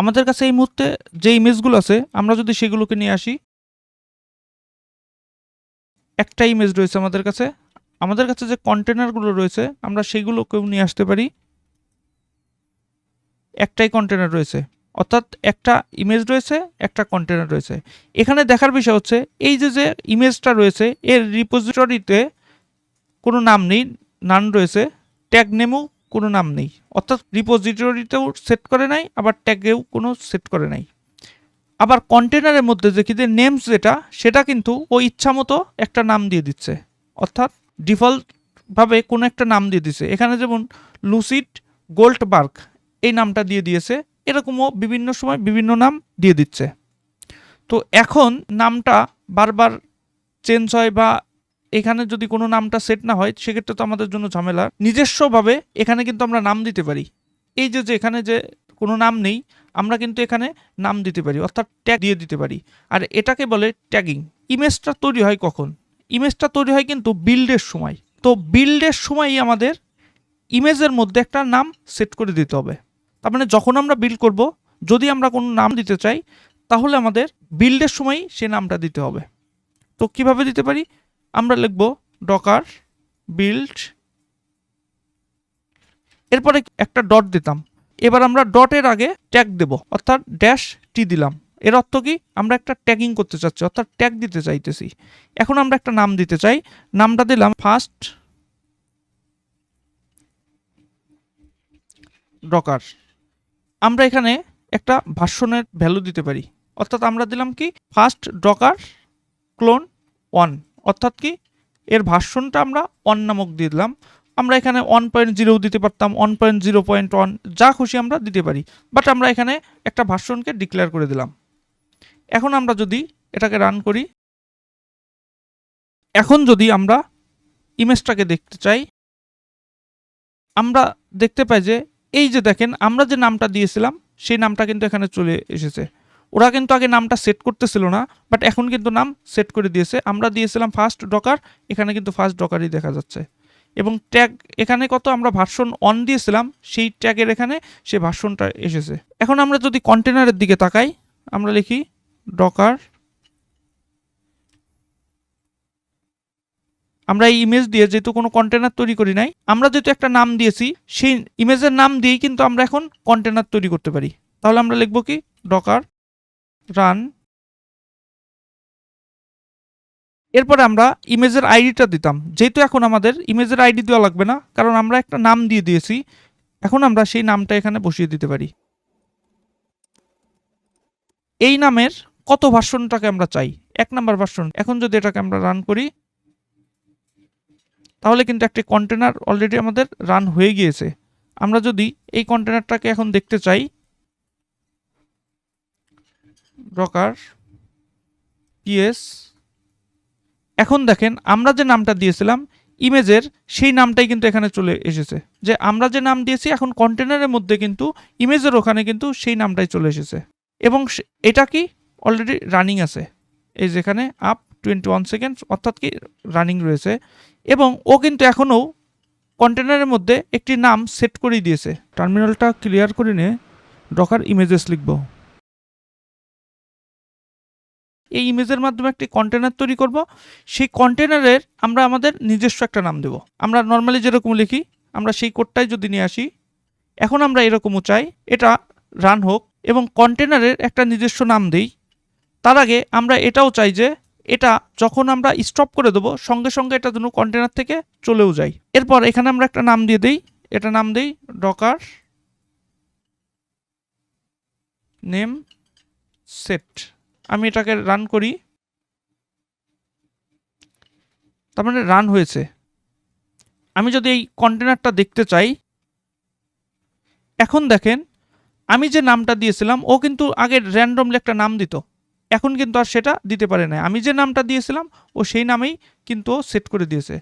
আমাদের কাছে এই মুহূর্তে যে ইমেজগুলো আছে, আমরা যদি সেগুলোকে নিয়ে আসি, একটা ইমেজ রয়েছে আমাদের কাছে। আমাদের কাছে যে কন্টেনারগুলো রয়েছে, আমরা সেগুলোকেও নিয়ে আসতে পারি। একটাই কন্টেনার রয়েছে। অর্থাৎ একটা ইমেজ রয়েছে, একটা কন্টেনার রয়েছে। এখানে দেখার বিষয় হচ্ছে, এই যে যে ইমেজটা রয়েছে, এর রিপোজিটরিতে কোনো নাম নেই নান রয়েছে। ট্যাগ নেমও কোনো নাম নেই। অর্থাৎ রিপোজিটরিতেও সেট করে নাই, আবার ট্যাগেও কোনো সেট করে নাই। আবার কন্টেনারের মধ্যে যে কি যে নেমস যেটা, সেটা কিন্তু ও ইচ্ছা মতো একটা নাম দিয়ে দিচ্ছে। অর্থাৎ ডিফল্টভাবে কোনো একটা নাম দিয়ে দিচ্ছে এখানে যেমন লুসিড গোল্ড বার্ক এই নামটা দিয়ে দিয়েছে, এরকমও বিভিন্ন সময় বিভিন্ন নাম দিয়ে দিচ্ছে। তো এখন নামটা বারবার চেঞ্জ হয় বা এখানে যদি কোনো নামটা সেট না হয়, সেক্ষেত্রে তো আমাদের জন্য ঝামেলা। নিজস্বভাবে এখানে কিন্তু আমরা নাম দিতে পারি। এই যে যে এখানে যে কোনো নাম নেই, আমরা কিন্তু এখানে নাম দিতে পারি, অর্থাৎ ট্যাগ দিয়ে দিতে পারি। আর এটাকে বলে ট্যাগিং ইমেজটা তৈরি হয় কখন? ইমেজটা তৈরি হয় কিন্তু বিল্ডের সময়। তো বিল্ডের সময়ই আমাদের ইমেজের মধ্যে একটা নাম সেট করে দিতে হবে। তার মানে যখন আমরা বিল্ড করব, যদি আমরা কোনো নাম দিতে চাই, তাহলে আমাদের বিল্ডের সময়ই সে নামটা দিতে হবে। তো কীভাবে দিতে পারি? আমরা লিখব ডকার বিল্ড এরপরে একটা ডট দিতাম। এবার আমরা ডটের আগে ট্যাগ দেব, অর্থাৎ ড্যাশ টি দিলাম। এর অর্থ কি? আমরা একটা ট্যাগিং করতে চাচ্ছি, অর্থাৎ ট্যাগ দিতে চাইতেছি। এখন আমরা একটা নাম দিতে চাই। নামটা দিলাম ফার্স্ট ডকার আমরা এখানে একটা ভাষণের ভ্যালু দিতে পারি, অর্থাৎ আমরা দিলাম কি? ফার্স্ট ডকার ক্লোন ওয়ান অর্থাৎ কি? এর ভাষণটা আমরা ওয়ান নামক দিয়ে দিলাম। আমরা এখানে ওয়ান পয়েন্ট জিরো দিতে পারতাম one point zero point one যা খুশি আমরা দিতে পারি। বাট আমরা এখানে একটা ভাষণকে ডিক্লেয়ার করে দিলাম। এখন আমরা যদি এটাকে রান করি, এখন যদি আমরা ইমেজটাকে দেখতে চাই, আমরা দেখতে পাই যে, এই যে দেখেন, আমরা যে নামটা দিয়েছিলাম, সেই নামটা কিন্তু এখানে চলে এসেছে। ওরা কিন্তু আগে নামটা সেট করতেছিল না বাট এখন কিন্তু নাম সেট করে দিয়েছে। আমরা দিয়েছিলাম ফার্স্ট ডকার এখানে কিন্তু ফার্স্ট ডকারই দেখা যাচ্ছে। এবং ট্যাগ এখানে কত আমরা ভার্সন অন দিয়েছিলাম, সেই ট্যাগের এখানে সে ভার্সনটা এসেছে। এখন আমরা যদি কন্টেনারের দিকে তাকাই, আমরা লিখি ডকার আমরা এই ইমেজ দিয়ে যেহেতু কোনো কন্টেনার তৈরি করি নাই, আমরা যেহেতু একটা নাম দিয়েছি, সেই ইমেজের নাম দিয়েই কিন্তু আমরা এখন কন্টেনার তৈরি করতে পারি। তাহলে আমরা লিখব কি? ডকার রান এরপরে আমরা ইমেজের আইডিটা দিতাম। যেহেতু এখন আমাদের ইমেজের আইডি দেওয়া লাগবে না, কারণ আমরা একটা নাম দিয়ে দিয়েছি। এখন আমরা সেই নামটা এখানে বসিয়ে দিতে পারি। এই নামের কত ভার্সনটাকে আমরা চাই? এক নাম্বার ভার্সন। এখন যদি এটাকে আমরা রান করি, তাহলে কিন্তু একটি কন্টেনার অলরেডি আমাদের রান হয়ে গিয়েছে। আমরা যদি এই কন্টেনারটাকে এখন দেখতে চাই ডকার পিএস। এখন দেখেন, আমরা যে নামটা দিয়েছিলাম, ইমেজের সেই নামটাই কিন্তু এখানে চলে এসেছে। যে আমরা যে নাম দিয়েছি, এখন কন্টেনারের মধ্যে কিন্তু, ইমেজের ওখানে কিন্তু সেই নামটাই চলে এসেছে। এবং এটা কি? অলরেডি রানিং আছে। এই যেখানে আপ টোয়েন্টি ওয়ান সেকেন্ড অর্থাৎ কি রানিং রয়েছে। এবং ও কিন্তু এখনও কন্টেনারের মধ্যে একটি নাম সেট করেই দিয়েছে। টার্মিনালটা ক্লিয়ার করে নিয়ে ডকার ইমেজেস লিখব। এই ইমেজের মাধ্যমে একটি কন্টেনার তৈরি করব। সেই কন্টেনারের আমরা আমাদের নিজস্ব একটা নাম দেব। আমরা নর্মালি যেরকম লিখি, আমরা সেই কোডটাই যদি নিয়ে আসি, এখন আমরা এরকমও চাই। এটা রান হোক এবং কন্টেনারের একটা নিজস্ব নাম দেই। তার আগে আমরা এটাও চাই যে, এটা যখন আমরা স্টপ করে দেবো, সঙ্গে সঙ্গে এটা যেন কন্টেনার থেকে চলেও যায়। এরপর এখানে আমরা একটা নাম দিয়ে দিই। এটা নাম দিই ডকার নেম সেট আমি এটাকে রান করি। তার মানে রান হয়েছে। আমি যদি এই কন্টেনারটা দেখতে চাই, এখন দেখেন, আমি যে নামটা দিয়েছিলাম, ও কিন্তু আগে র্যান্ডমলি একটা নাম দিত। এখন কিন্তু আর সেটা দিতে পারে না আমি যে নামটা দিয়েছিলাম, ও সেই নামেই কিন্তু সেট করে দিয়েছে।